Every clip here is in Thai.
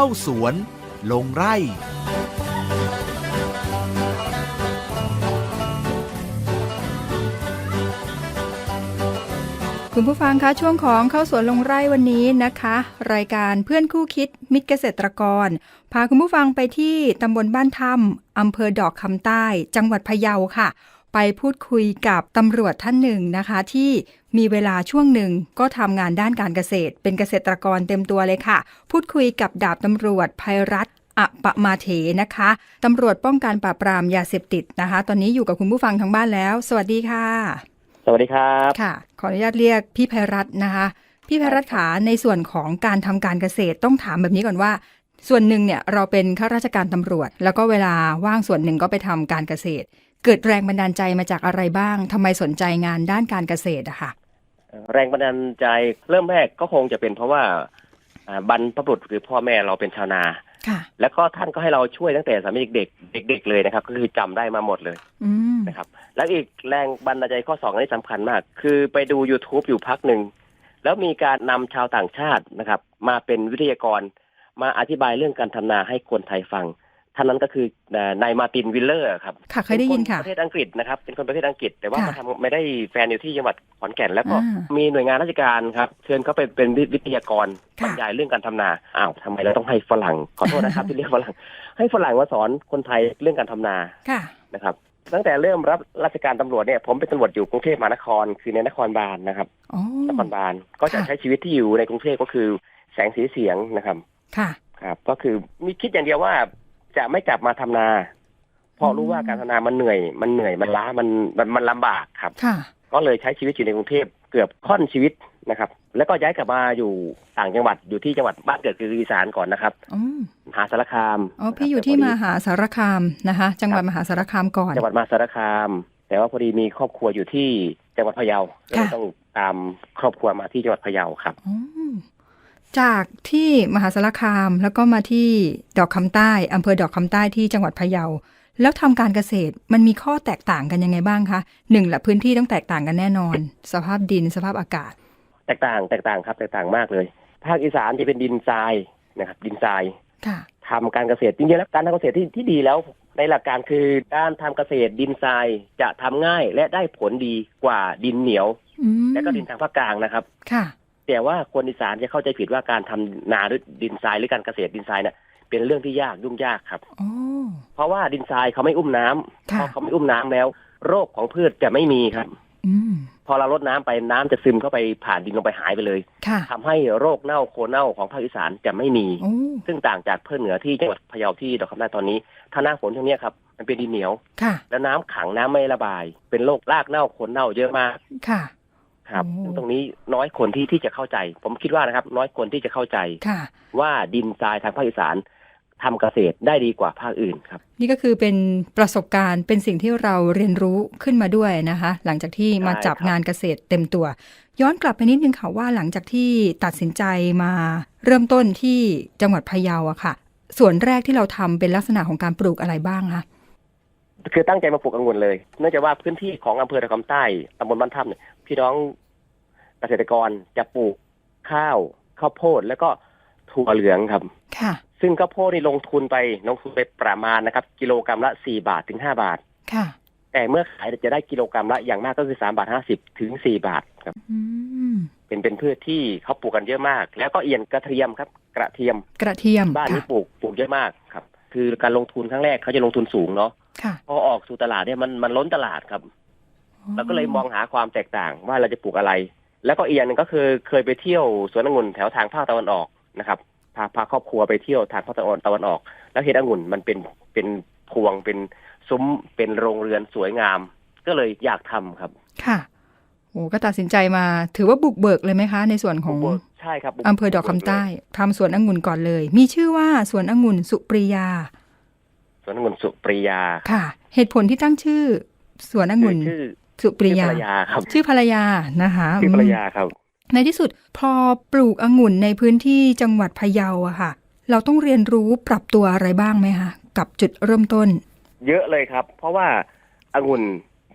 เข้าสวน ลงไร่ คุณผู้ฟังคะช่วงของเข้าสวนลงไร่วันนี้นะคะ รายการเพื่อนคู่คิดมิตรเกษตรกร พาคุณผู้ฟังไปที่ตำบลบ้านถ้ำอำเภอดอกคำใต้ จังหวัดพะเยาค่ะ ไปพูดคุยกับตำรวจท่านหนึ่งนะคะ ที่มีเวลาช่วงหนึ่งก็ทำงานด้านการเกษตร เป็นเกษตรกรเต็มตัวเลยค่ะ พูดคุยกับดาบตำรวจภัยรัตน์อปะมาเถนะคะตำรวจป้องกันปราบปรามยาเสพติดนะคะ ตอนนี้อยู่กับคุณผู้ฟังทางบ้านแล้ว สวัสดีค่ะ สวัสดีครับค่ะ ขออนุญาตเรียกพี่ไพรัตน์นะคะพี่ไพรัตน์ขาในส่วนของการทำการเกษตรต้องถามแบบนี้ก่อนว่า ส่วนหนึ่งเนี่ยเราเป็นข้าราชการตำรวจ แล้วก็เวลาว่างส่วนหนึ่งก็ไปทำการเกษตร เกิดแรงบันดาลใจมาจากอะไรบ้างทำไมสนใจงานด้านการเกษตรอะค่ะ แรงบันดาลใจเริ่มแรกก็คงจะเป็นเพราะว่าอ่าบรรพบุรุษหรือพ่อแม่เราเป็นชาวนาค่ะแล้วก็ท่านก็ให้เราช่วยตั้งแต่สมัยเด็กๆเด็กๆเลยนะครับ ก็คือจำได้มาหมดเลยอืมนะครับ แล้วอีกแรงบันดาลใจข้อสองอันนี้สำคัญมาก คือไปดู YouTube อยู่พักหนึ่ง แล้วมีการนำชาวต่างชาตินะครับ มาเป็นวิทยากรมาอธิบายเรื่องการทำนาให้คนไทยฟัง ท่านนั้นก็คือเอ่อนายมาร์ตินวิลเลอร์ครับค่ะเคยได้ยินค่ะเป็นประเทศอังกฤษนะครับ เป็นคนประเทศอังกฤษ แต่ว่าค่ะมาทำไม่ได้แฟนอยู่ที่จังหวัดขอนแก่นแล้วก็อ่ามีหน่วยงานราชการครับเชิญเขาไปเป็นวิทยากรบค่ะรรยายเรื่องการทำนาอ้าวทำไมเราต้องให้ฝรั่งขอโทษนะครับที่เรียกฝรั่งให้ฝรั่งมาสอนคนไทยเรื่องการทำนาค่ะนะครับตั้งแต่เริ่มรับราชการตำรวจเนี่ยผมเป็นตำรวจอยู่กรุงเทพมหานคร คือในนครบาลนะครับอ๋อนครบาลก็จะค่ะใช้ชีวิตที่อยู่ในกรุงเทพก็คือแสงสีเสียงนะครับค่ะครับก็คือมีคิดอย่างเดียวว่า จะไม่กลับมาทำนา เพราะรู้ว่าการทำนามันเหนื่อย มันเหนื่อยมันล้ามันมันมันลำบากครับค่ะก็เลยใช้ชีวิตอยู่ในกรุงเทพเกือบค่อนชีวิตนะครับ แล้วก็ย้ายกลับมาอยู่ต่างจังหวัดอยู่ที่จังหวัดบ้านเกิดคืออีสานก่อนนะครับอ๋อมหาสารคามอ๋อพี่อยู่ที่มหาสารคามนะคะ จังหวัดมหาสารคามก่อนจังหวัดมหาสารคาม แต่ว่าพอดีมีครอบครัวอยู่ที่จังหวัดพะเยาก็เลยค่ะต้องตามครอบครัวมาที่จังหวัดพะเยาครับอ๋อ จากที่มหาสารคามแล้วก็มาที่ดอกคำใต้อำเภอดอกคำใต้ที่จังหวัดพะเยา แล้วทำการเกษตรมันมีข้อแตกต่างกันยังไงบ้างคะหนึ่งละพื้นที่ต้องแตกต่างกันแน่นอน สภาพดินสภาพอากาศ แตกต่างแตกต่างครับ แตกต่างมากเลย ภาคอีสานจะเป็นดินทรายนะครับ ดินทรายค่ะทำการเกษตรจริงๆแล้วการทำเกษตรที่ที่ดีแล้ว ในหลักการคือการทำเกษตรดินทรายจะทำง่ายและได้ผลดีกว่าดินเหนียวอืมและก็ดินทางภาคกลางนะครับค่ะ แต่ว่าคนอีสานจะเข้าใจผิดว่าการทำนาด้วยดินทรายหรือการเกษตรดินทรายเนี่ยเป็นเรื่องที่ยากยุ่งยากครับอ๋อเพราะว่าดินทรายเขาไม่อุ้มน้ำค่ะพอเขาไม่อุ้มน้ำแล้ว โรคของพืชจะไม่มีครับอืมพอเราลดน้ำไปน้ำจะซึมเข้าไปผ่านดินลงไปหายไปเลยค่ะทำให้โรคเน่าโคนเน่าของภาคอีสานจะไม่มีโอ้ซึ่งต่างจากภาคเหนือที่จังหวัดพะเยาที่ดอกคำนาตอนนี้ถ้าหน้าฝนช่วงเนี้ยครับมันเป็นดินเหนียวค่ะแล้วน้ำขังน้ำไม่ระบาย เป็นโรครากเน่าโคนเน่าเยอะมากค่ะ ครับโอ้ซึ่งตรงนี้น้อยคนที่ที่จะเข้าใจ ผมคิดว่านะครับ น้อยคนที่จะเข้าใจค่ะว่าดินทรายทางภาคอีสานทำเกษตรได้ดีกว่าภาคอื่นครับ นี่ก็คือเป็นประสบการณ์เป็นสิ่งที่เราเรียนรู้ขึ้นมาด้วยนะคะ หลังจากที่มาจับใช่ครับงานเกษตรเต็มตัว ย้อนกลับไปนิดนึงค่ะว่าหลังจากที่ตัดสินใจมาเริ่มต้นที่จังหวัดพะเยาอะค่ะ ส่วนแรกที่เราทำเป็นลักษณะของการปลูกอะไรบ้างคะ คือตั้งใจมาปลูกองุ่นเลย เนื่องจากว่าพื้นที่ของอำเภอตะคำใต้ตำบลบ้านถ้ำเนี่ยพี่น้องเกษตรกรจะปลูกข้าวข้าวโพดแล้วก็ถั่วเหลืองครับ ค่ะ ซึ่งข้าวโพดนี่ลงทุนไปลงทุนไปประมาณนะครับ กิโลกรรัมละสี่บาทถึงห้าบาท ค่ะ แต่เมื่อขายจะได้กิโลกรรัมละอย่างมากก็คือสามบาทห้าสิบถึงสี่บาทครับอืมเป็นเป็นพืชที่เขาปลูกกันเยอะมาก แล้วก็เอียนกระเทียมครับ กระเทียม กระเทียม บ้านนี้ค่ะปลูกปลูกเยอะมากครับ คือการลงทุนครั้งแรกเขาจะลงทุนสูงเนาะค่ะ พอออกสู่ตลาดเนี่ยมันมันล้นตลาดครับเราก็เลยมองหาความแตกต่างว่าเราจะปลูกอะไร แล้วก็อีกอย่างหนึงก็คือเคยไปเที่ยวสวนองุ่นแถวทางภาคตะวันออกนะครับพาพาครอบครัวไปเที่ยวทางภาคตะวันตะวันออก แล้วเห็นองุ่นมันเป็นเป็นพวงเป็นซุ้มเป็นโรงเรือนสวยงาม ก็เลยอยากทำครับ ค่ะโอ้ก็ตัดสินใจมาถือว่าบุกเบิกเลยไหมคะ ในส่วนของบุกเบิกใช่ครับบุกอำเภอดอกคำใต้ทำสวนองุ่นก่อนเลย มีชื่อว่าสวนองุ่นสุปรียาส วนองุ่นสุปรียาค่ะ เหตุผลที่ตั้งชื่อสวนองุ่นชื่อสุปรีชื่อภยารรยาครับชื่อภรรยานะคะชื่อภรรอืมยาครับ ในที่สุดพอปลูกองุ่นในพื้นที่จังหวัดพะเยาอะค่ะ เราต้องเรียนรู้ปรับตัวอะไรบ้างไหมคะกับจุดเริ่มต้น เยอะเลยครับ เพราะว่าองุ่น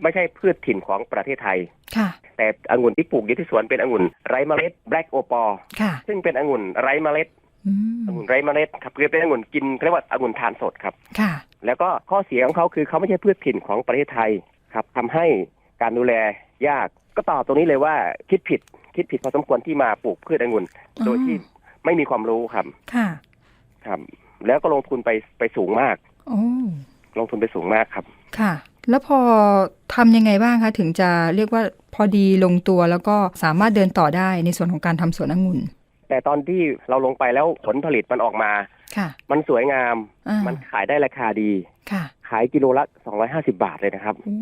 ไม่ใช่พืชถิ่นของประเทศไทยค่ะ แต่องุ่นที่ปลูกอยู่ที่สวนเป็นองุ่นไร้เมล็ด Black o p a l ค่ะซึ่งเป็นองุ่นไร้เมล็ด อืมองุ่นไร้เมล็ดครับคือเป็นองุ่นกินเรียกว่าองุ่นทานสดครับค่ะ แล้วก็ข้อเสียของเขาคือเขาไม่ใช่พืชถิ่นของประเทศไทยครับทำให้การดูแลยากก็ตอบตรงนี้เลยว่าคิดผิดคิดผิดพอสมควรที่มาปลูกพืชองุ่น โดยที่ไม่มีความรู้ครับ ค่ะ ครับ แล้วก็ลงทุนไปไปสูงมากโอ้ลงทุนไปสูงมากครับ ค่ะ แล้วพอทำยังไงบ้างคะ ถึงจะเรียกว่าพอดีลงตัวแล้วก็สามารถเดินต่อได้ในส่วนของการทำสวนองุ่น แต่ตอนที่เราลงไปแล้วผลผลิตมันออกมา ค่ะ มันสวยงามอ่ามันขายได้ราคาดี ค่ะ ขายกิโลละ250บาทเลยนะครับโอ้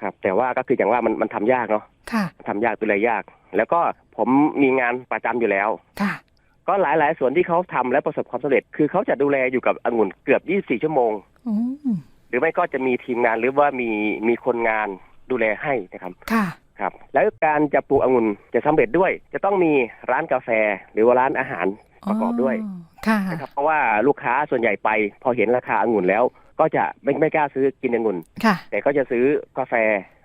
ครับ แต่ว่าก็คืออย่างว่ามันมันทำยากเนาะค่ะทำยากดูแลยาก แล้วก็ผมมีงานประจำอยู่แล้ว ค่ะ ก็หลายหลายๆสวนที่เขาทำและประสบความสำเร็จ คือเขาจะดูแลอยู่กับองุ่นเกือบ24ชั่วโมงโอ้หรือไม่ก็จะมีทีมงานหรือว่ามีมีคนงานดูแลให้นะครับ ค่ะ ครับแล้วการจะปลูกองุ่นจะสำเร็จด้วย จะต้องมีร้านกาแฟหรือว่าร้านอาหารประกอบด้วยค่ะนะครับเพราะว่าลูกค้าส่วนใหญ่ไป พอเห็นราคาองุ่นแล้ว ก็จะไม่ไม่กล้าซื้อกินองุ่นค่ะแต่ก็จะซื้อกาแฟ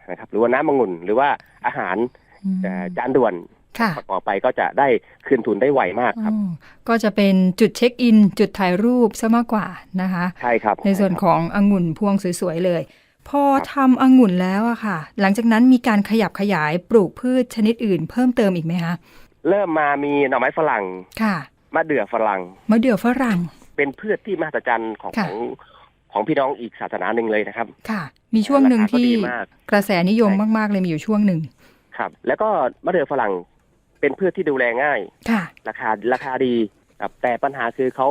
นะครับหรือว่าน้ำองุ่นหรือว่าอาหารอืมเอ่อจานด่วนค่ะประกอบไปก็จะได้คืนทุนได้ไวมากครับอ๋อก็จะเป็นจุดเช็คอิน จุดถ่ายรูปซะมากกว่านะคะ ใช่ครับ ในส่วนขององุ่นพวงสวยๆเลย พอทำองุ่นแล้วอะค่ะ หลังจากนั้นมีการขยับขยายปลูกพืชชนิดอื่น เพิ่มเติมอีกไหมคะ เริ่มมามีหน่อไม้ฝรั่งค่ะมะเดื่อฝรั่งมะเดื่อฝรั่ง เป็นพืชที่มหัศจรรย์ของค่ะของของพี่น้องอีกศาสนาหนึ่งเลยนะครับ ค่ะ มีช่วงหนึ่งราคาก็ที่ดีมากกระแสนิยมใช่มาก ๆ เลยมีอยู่ช่วงหนึ่งครับ แล้วก็มะเดื่อฝรั่งเป็นพืชที่ดูแลง่าย ค่ะ ราคาราคาดีครับแต่ปัญหาคือเขา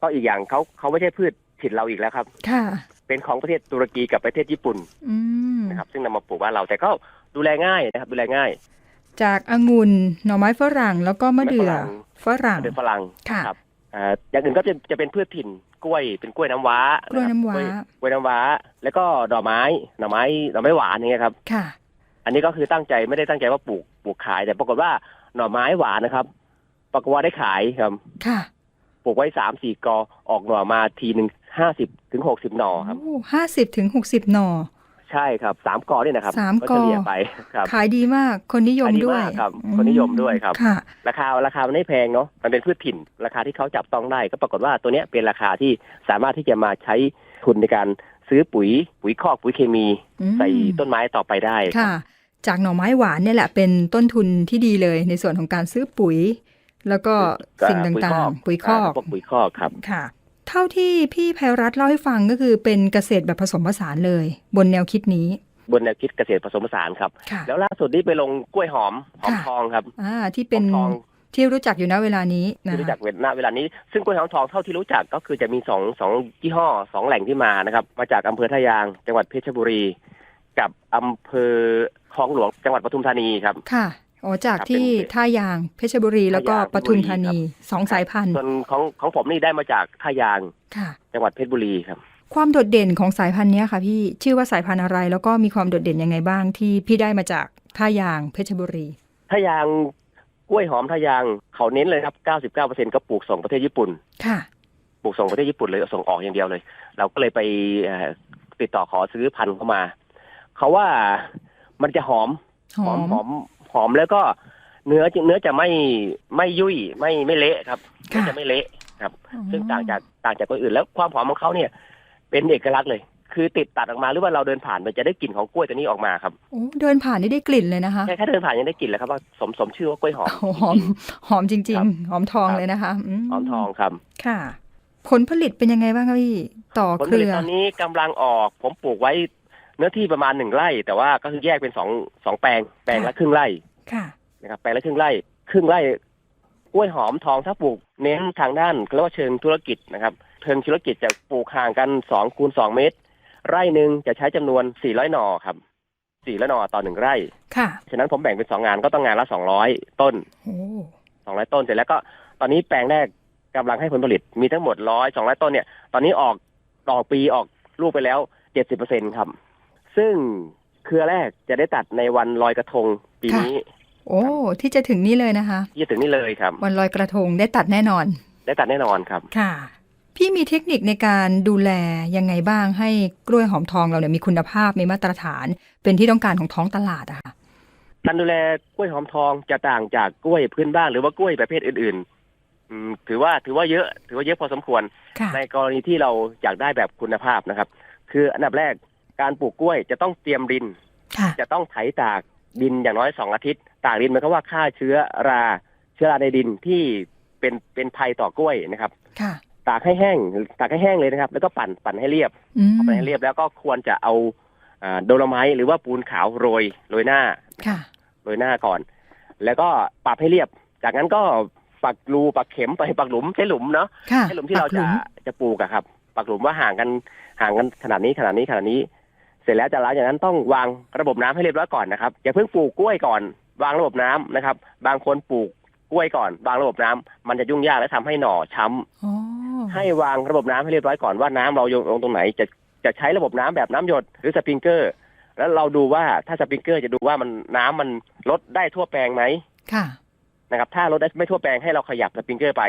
ก็อีกอย่างเขาเขาไม่ใช่พืชถิ่นเราอีกแล้วครับ ค่ะ เป็นของประเทศตุรกีกับประเทศญี่ปุ่นอืมนะครับซึ่งนำมาปลูกบ้านเราแต่ก็ดูแลง่ายนะครับ ดูแลง่าย จากองุ่นหน่อไม้ฝรั่งแล้วก็มะเดื่อฝรั่งมะเดื่อฝรั่งค่ะครับอ่าอย่างอื่นก็จะจะเป็นพืชถิ่นกล้วยเป็นกล้วยน้ำว้ากล้วยน้ำว้านะครับกล้วยกล้วยน้ำว้า แล้วก็ดอกไม้หน่อไม้หน่อไม้หวานอย่างเงี้ยครับค่ะ อันนี้ก็คือตั้งใจไม่ได้ตั้งใจว่าปลูกปลูกขาย แต่ปรากฏว่าหน่อไม้หวานนะครับปรากฏว่าได้ขายครับ ค่ะปลูกไว้สามสี่กอออกหน่อมาทีหนึ่ง ห้าสิบถึงหกสิบหน่อครับห้าสิบถึงหกสิบหน่อ ใช่ครับสามกอเนี่ยนะครับสามเฉลี่ยกอไปครับขายดีมากคนนิยมขายดีด้วยมากครับ คนนิยมด้วยครับค่ะราคาราคามันไม่แพงเนาะมันเป็นพืชถิ่น ราคาที่เขาจับต้องได้ ก็ปรากฏว่าตัวเนี้ยเป็นราคาที่สามารถที่จะมาใช้ทุนในการซื้อปุ๋ย ปุ๋ยคอกปุ๋ยเคมีอืมใส่ต้นไม้ต่อไปได้ค่ะ จากหน่อไม้หวานเนี่ยแหละเป็นต้นทุนที่ดีเลยในส่วนของการซื้อปุ๋ย แล้วก็สิ่งต่างๆ ปุ๋ยคอกพวกปุ๋ยคอกครับค่ะ เท่าที่พี่ไพรัตน์เล่าให้ฟังก็คือเป็นเกษตรแบบผสมผสานเลย บนแนวคิดนี้ บนแนวคิดเกษตรผสมผสานครับค่ะแล้วล่าสุดนี้ไปลงกล้วยหอมหอมค่ะทองครับอ่าที่เป็นหอมทองที่รู้จักอยู่ณเวลานี้นะที่รู้จัคะกเวลาเวลานี้ ซึ่งกล้วยหอมทองเท่าที่รู้จักก็คือจะมีสองสองยี่ห้อสองแหล่งที่มานะครับ มาจากอำเภอท่ายาง จังหวัดเพชรบุรี กับอำเภอคลองหลวงจังหวัดปทุมธานีครับค่ะ อ๋อจากครับที่เป็นท่ายางเพชรบุรีแล้วก็ท่ายางปทุมธานีบุรีครับสองสายพันธุ์ส่วนของของผมนี่ได้มาจากท่ายางค่ะ จังหวัดเพชรบุรีครับ ความโดดเด่นของสายพันธุ์เนี้ยค่ะพี่ชื่อว่าสายพันธุ์อะไร แล้วก็มีความโดดเด่นยังไงบ้างที่พี่ได้มาจากท่ายางเพชรบุรีท่ายางกล้วยหอมท่ายางเขาเน้นเลยครับ 99%ก็ปลูกส่งประเทศญี่ปุ่น ค่ะ ปลูกส่งประเทศญี่ปุ่นเลยส่งออกอย่างเดียวเลย เราก็เลยไปเอ่อติดต่อขอซื้อพันธุ์เข้ามา เขาว่ามันจะหอม หอมหอมห อมแล้วก็เนื้อจะเนื้อจะไม่ไม่ยุ่ยไม่ไม่เละครับเนื้อค่ะจะไม่เละครับอ๋อซึ่งต่างจากต่างจากคนอื่น แล้วความหอมของเขาเนี่ย เป็นเอกลักษณ์เลย คือติดตัดออกมาหรือว่าเราเดินผ่านมันจะได้กลิ่นของกล้วยตัวนี้ออกมาครับโอ้เดินผ่านนี่ได้กลิ่นเลยนะคะแค่แค่เดินผ่านยังได้กลิ่นแล้วครับว่าสมสมชื่อว่ากล้วยหอมโอ้หอมหอมจริงครับๆหอมทองครับเลยนะคะมหอมทองครับค่ะ ผลผลิตเป็นยังไงบ้างคะพี่ ต่อผลเคผลิรืตอตอนนี้กำลังออกผมปลูกไว้ เนื้อที่ประมาณหนึ่งไร่ แต่ว่าก็คือแยกเป็นสองสองแปลงแปลงละครึ่งไร่ค่ะนะครับแปลงละครึ่งไร่ครึ่งไร่กล้วยหอมทองถ้าปลูกเน้นทางด้านเรียกว่าเชิงธุรกิจนะครับเชิงธุรกิจจะปลูกห่างกันสองคูณสองเมตร ไร่หนึ่งจะใช้จำนวนสี่ร้อยหน่อครับสี่ร้อยหน่อต่อหนึ่งไร่ ค่ะ ฉะนั้นผมแบ่งเป็นสองงานก็ต้องงานละสองร้อยต้นโอ้สองร้อยต้นเสร็จแล้วก็ตอนนี้แปลงแรกกำลังให้ผลผลิตมีทั้งหมดร้อยสองร้อยต้นเนี่ย ตอนนี้ออกออกปีออกลูกไปแล้วเจ็ดสิบเปอร์เซ็นครับ ซึ่งเครือแรกจะได้ตัดในวันลอยกระทงปีนี้โอ้ ที่จะถึงนี่เลยนะคะที่จะถึงนี่เลยครับ วันลอยกระทงได้ตัดแน่นอน ได้ตัดแน่นอนครับ ค่ะ พี่มีเทคนิคในการดูแลยังไงบ้างให้กล้วยหอมทองเราเนี่ยมีคุณภาพมีมาตรฐาน เป็นที่ต้องการของท้องตลาดอะค่ะ การดูแลกล้วยหอมทองจะต่างจากกล้วยพื้นบ้านหรือว่ากล้วยประเภทอื่นอืมถือว่าถือว่าเยอะ ถือว่าเยอะพอสมควร ค่ะ ในกรณีที่เราอยากได้แบบคุณภาพนะครับ คืออันดับแรก การปลูกกล้วยจะต้องเตรียมดินค่ะจะต้องไถตากดินอย่างน้อยสองอาทิตย์ ตากดินหมายความว่าฆ่าเชื้อราเชื้อราในดินที่เป็นเป็นภัยต่อกล้วยนะครับค่ะตากให้แห้งตากให้แห้งเลยนะครับ แล้วก็ปั่นปั่นให้เรียบอืมปั่นให้เรียบแล้วก็ควรจะเอาอ่าโดโลไมต์หรือว่าปูนขาวโรยโรยหน้าค่ะโรยหน้าก่อน แล้วก็ปรับให้เรียบ จากนั้นก็ปักรูปักเข็มไปปักหลุมใช้หลุมเนาะค่ะใช้หลุมที่เราปักหจะมจะปลูกอะครับ ปักหลุมว่าห่างกันห่างกันขนาดนี้ขนาดนี้ขนาดนี้ เสร็จแล้วจากหลังจากนั้นต้องวางระบบน้ำให้เรียบร้อยก่อนนะครับอย่าเพิ่งปลูกกล้วยก่อน วางระบบน้ำนะครับ บางคนปลูกกล้วยก่อน วางระบบน้ำมันจะยุ่งยากและทำให้หน่อช้ำอ๋อให้วางระบบน้ำให้เรียบร้อยก่อนว่าน้ำเราโยนลงตรงไหนจะจะใช้ระบบน้ำแบบน้ำหยดหรือสปริงเกอร์ แล้วเราดูว่าถ้าสปริงเกอร์จะดูว่ามันน้ำมันลดได้ทั่วแปลงไหมค่ะนะครับ ถ้าลดได้ไม่ทั่วแปลงให้เราขยับสปริงเกอร์ไป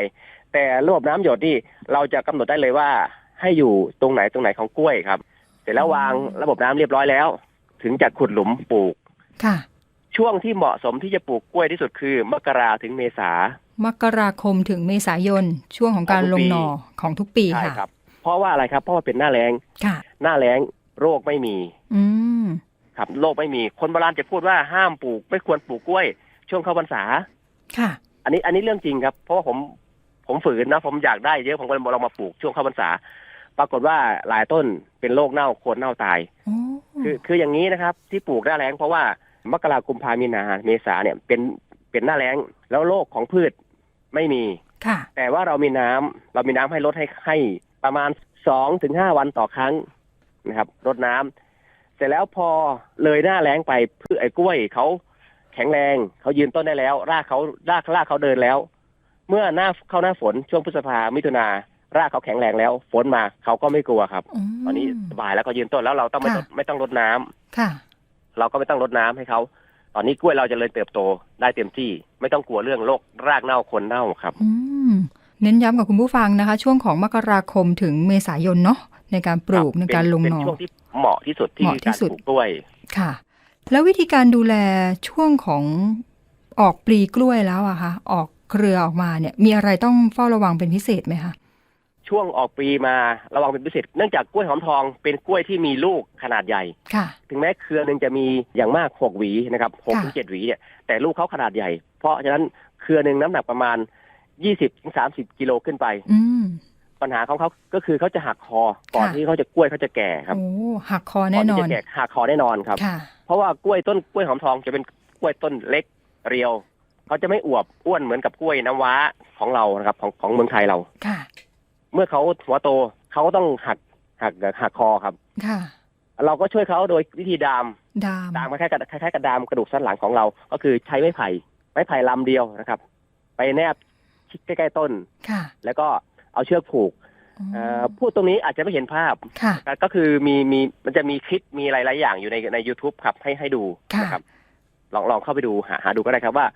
แต่ระบบน้ำหยดนี่เราจะกำหนดได้เลยว่า ให้อยู่ตรงไหนตรงไหนของกล้วยครับเส ร็จแล้ววางระบบน้ำเรียบร้อยแล้ว ถึงจะขุดหลุมปลูก ค่ะ ช่วงที่เหมาะสมที่จะปลูกกล้วยที่สุดคือ มกราถึงเมษามกราคมถึงเมษายน ช่วงของการของทุลกงปีหน่อของทุกปีใช่ค่ะครับ เพราะว่าอะไรครับ เพราะว่าเป็นหน้าแรงค่ะ หน้าแรงโรคไม่มี อืมครับโรคไม่มีคนโบราณจะพูดว่าห้ามปลูก ไม่ควรปลูกกล้วย ช่วงเข้าพรรษาค่ะ อันนี้อันนี้เรื่องจริงครับ เพราะว่าผมผมฝืนนะผมอยากได้เยอะผมก็เลยลองมาปลูกช่วงเข้าพรรษา ปรากฏว่าหลายต้นเป็นโรคเน่าโคนเน่าตายโอ้คือคืออย่างนี้นะครับ ที่ปลูกหน้าแรงเพราะว่ามกราคมพามีนาเมษาเนี่ยเป็นเป็นหน้าแรงแล้วโรคของพืชไม่มีค่ะแต่ว่าเรามีน้ำเรามีน้ำให้ลดให้ให้ประมาณสองถึงห้าวันต่อครั้งนะครับรดน้ำเสร็จแล้วพอเลยหน้าแล้งไปพืชไอ้กล้วยเขาแข็งแรงเขายืนต้นได้แล้ว รากเขารากรากเขาเดินแล้ว เมื่อหน้าเข้าหน้าฝนช่วงพฤษภามิถุนา รากเขาแข็งแรงแล้วฝนมาเขาก็ไม่กลัวครับอืมตอนนี้สบายแล้วก็ยืนต้นแล้วเราต้องไม่ต้องค่ะไม่ต้องรดน้ำค่ะ เราก็ไม่ต้องรดน้ำให้เขาตอนนี้กล้วยเราจะเลยเติบโตได้เต็มที่ ไม่ต้องกลัวเรื่องโรครากเน่าคนเน่าครับ อืมเน้นย้ำกับคุณผู้ฟังนะคะ ช่วงของมกราคมถึงเมษายนเนาะในการปลูกครับในการลงเป็นหน่อช่วงที่เหมาะที่สุดที่เหมาะที่การสุดปลูกกล้วยค่ะ แล้ววิธีการดูแลช่วงของออกปลีกล้วยแล้วอะคะออกเครือออกมาเนี่ย มีอะไรต้องเฝ้าระวังเป็นพิเศษไหมคะ ช่วงออกปีมาระวังเป็นพิเศษ เนื่องจากกล้วยหอมทองเป็นกล้วยที่มีลูกขนาดใหญ่ ค่ะ ถึงแม้เครือหนึ่งจะมีอย่างมากหกหวีนะครับหกค่ะถึงเจ็ดหวีเนี่ยแต่ลูกเขาขนาดใหญ่ เพราะฉะนั้นเครือหนึ่งน้ำหนักประมาณยี่สิบถึงสามสิบกิโลขึ้นไป อืมปัญหาของเขาก็คือเขาจะหักคอก่อนค่ะที่เขาจะกล้วยเขาจะแก่ครับโอ้หักคอแน่นก่อที่นจะแก่หักคอแน่นอนครับ ค่ะ เพราะว่ากล้วยต้นกล้วยหอมทองจะเป็นกล้วยต้นเล็กเรียวเขาจะไม่อวบอ้วนเหมือนกับกล้วยน้ำว้าของเรานะครับของของเมืองไทยเรา ค่ะ เมื่อเขาหัวโตเขาก็ต้องหักหักหักคอครับ ค่ะ เราก็ช่วยเขาโดยวิธีดาม ดามดามคล้ายๆกับคล้ายๆกับดามกระดูกสันหลังของเรา ก็คือใช้ไม้ไผ่ไม้ไผ่ลำเดียวนะครับ ไปแนบชิดใกล้ๆต้น ค่ะ แล้วก็เอาเชือกผูกอ๋อเอ่อพูดตรงนี้อาจจะไม่เห็นภาพค่ะก็คือมีมีมันจะมีคลิปมีหลายๆอย่างอยู่ในใน YouTube ครับให้ให้ดูค่ะนะครับ ลองลองเข้าไปดูหาหาดูก็ได้ครับว่า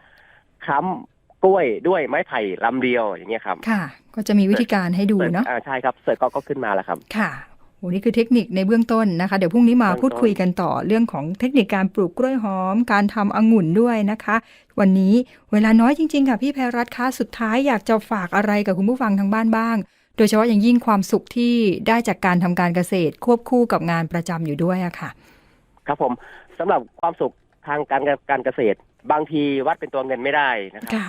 ค้ำกล้วยด้วยไม้ไผ่ลำเดียวอย่างเงี้ยครับ ค่ะ ก็จะมีวิธีการให้ดูสิร์ชเนาะอ่าใช่ครับเสิร์ชก็ก็ขึ้นมาแล้วครับ ค่ะโหนี่คือเทคนิคในเบื้องต้นนะคะ เดี๋ยวพรุ่งนี้มาเบื้องต้นพูดคุยกันต่อเรื่องของเทคนิคการปลูกกล้วยหอม การทำองุ่นด้วยนะคะ วันนี้เวลาน้อยจริง ๆ ค่ะพี่แพรรัตน์คะสุดท้ายอยากจะฝากอะไรกับคุณผู้ฟังทางบ้านบ้าง โดยเฉพาะอย่างยิ่งความสุขที่ได้จากการทำการเกษตร ควบคู่กับงานประจำอยู่ด้วยอะค่ะ ครับผมสำหรับความสุขทางการการเกษตร บางทีวัดเป็นตัวเงินไม่ได้นะครับค่ะ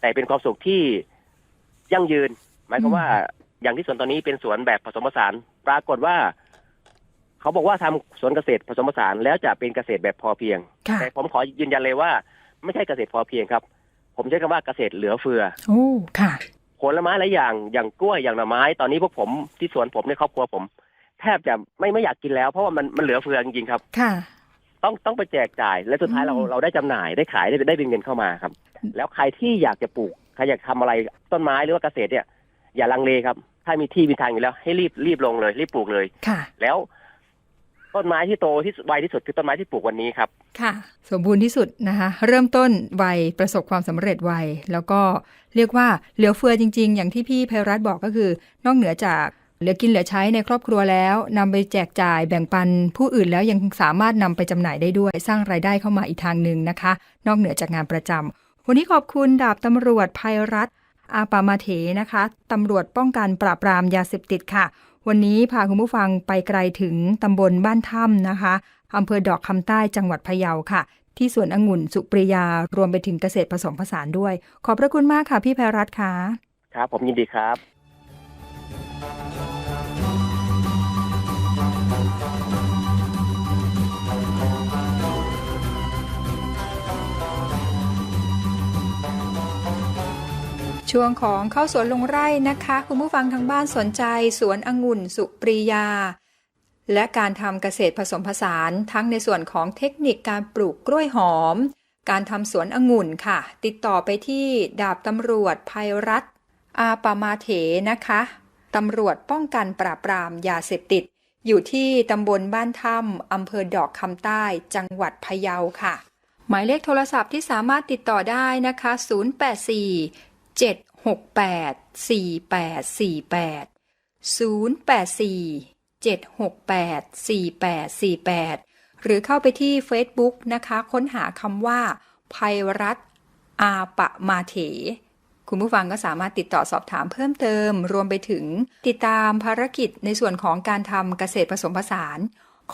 แต่เป็นความสุขที่ ยั่งยืน หมายความอืมว่าอย่างที่สวนตอนนี้เป็นสวนแบบผสมผสาน ปรากฏว่า เขาบอกว่าทำสวนเกษตรผสมผสานแล้วจะเป็นเกษตรแบบพอเพียงค่ะแต่ผมขอยืนยันเลยว่า ไม่ใช่เกษตรพอเพียงครับ ผมใช้คำว่าเกษตรเหลือเฟือโอ้ค่ะผลไม้หลายอย่างอย่างกล้วยอย่างหน่อไม้ ตอนนี้พวกผมที่สวนผมในครอบครัวผม แทบจะไม่ไม่อยากกินแล้ว เพราะว่ามันมันเหลือเฟือจริงๆครับ ค่ะ ต้องต้องไปแจกจ่าย และสุดท้ายเราอืมเราได้จำหน่ายได้ขายได้ได้เป็นเงินเข้ามาครับ แล้วใครที่อยากจะปลูก ใครอยากทำอะไรต้นไม้หรือว่าเกษตรเนี่ย อย่าลังเลครับ ถ้ามีที่มีทางอยู่แล้ว ให้รีบรีบลงเลย รีบปลูกเลยค่ะ แล้วต้นไม้ที่โตที่สุดไวที่สุดคือต้นไม้ที่ปลูกวันนี้ครับ ค่ะ สมบูรณ์ที่สุดนะคะ เริ่มต้นไวประสบความสำเร็จไวแล้วก็เรียกว่าเหลือเฟือจริง ๆ อย่างที่พี่ไพรัตน์บอกก็คือ นอกเหนือจากเหลือกินเหลือใช้ในครอบครัวแล้วนำไปแจกจ่ายแบ่งปันผู้อื่นแล้วยังสามารถนำไปจำหน่ายได้ด้วย สร้างรายได้เข้ามาอีกทางหนึ่งนะคะ นอกเหนือจากงานประจำ วันนี้ขอบคุณดาบตำรวจภัยรัฐ อาปามาเถนะคะตำรวจป้องกันปราบปรามยาเสพติดค่ะ วันนี้พาคุณผู้ฟังไปไกลถึงตำบลบ้านถ้ำนะคะอำเภอดอกคำใต้จังหวัดพะเยาค่ะ ที่สวนองุ่นสุปริยารวมไปถึงเกษตรผสมผสานด้วย ขอบพระคุณมากค่ะพี่ภัยรัฐค่ะครับผมยินดีครับ ช่วงของเข้าสวนลงไร่นะคะ คุณผู้ฟังทางบ้านสนใจสวนองุ่นสุปรียา และการทำเกษตรผสมผสานทั้งในส่วนของเทคนิคการปลูกกล้วยหอม การทำสวนองุ่นค่ะ ติดต่อไปที่ดาบตำรวจภัยรัตอาปามาเถนะคะตำรวจป้องกันปราบปรามยาเสพติด อยู่ที่ตำบลบ้านถ้ำอำเภอดอกคำใต้จังหวัดพะเยาค่ะ หมายเลขโทรศัพท์ที่สามารถติดต่อได้นะคะ 084 7 4848 084 768 4848 หรือเข้าไปที่ Facebook นะคะ ค้นหาคำว่าภัยรัตอาปะมาเถ คุณผู้ฟังก็สามารถติดต่อสอบถามเพิ่มเติม รวมไปถึงติดตามภารกิจในส่วนของการทำเกษตรผสมผสาน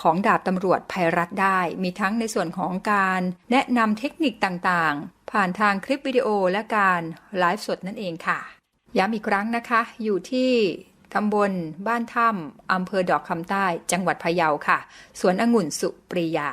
ของดาบตำรวจภัยรัฐได้ มีทั้งในส่วนของการแนะนำเทคนิคต่างๆ ผ่านทางคลิปวิดีโอและการไลฟ์สดนั่นเองค่ะ ย้ำอีกครั้งนะคะ อยู่ที่ตำบลบ้านถ้ำอำเภอดอกคำใต้ จังหวัดพะเยาค่ะ สวนองุ่นสุปรียา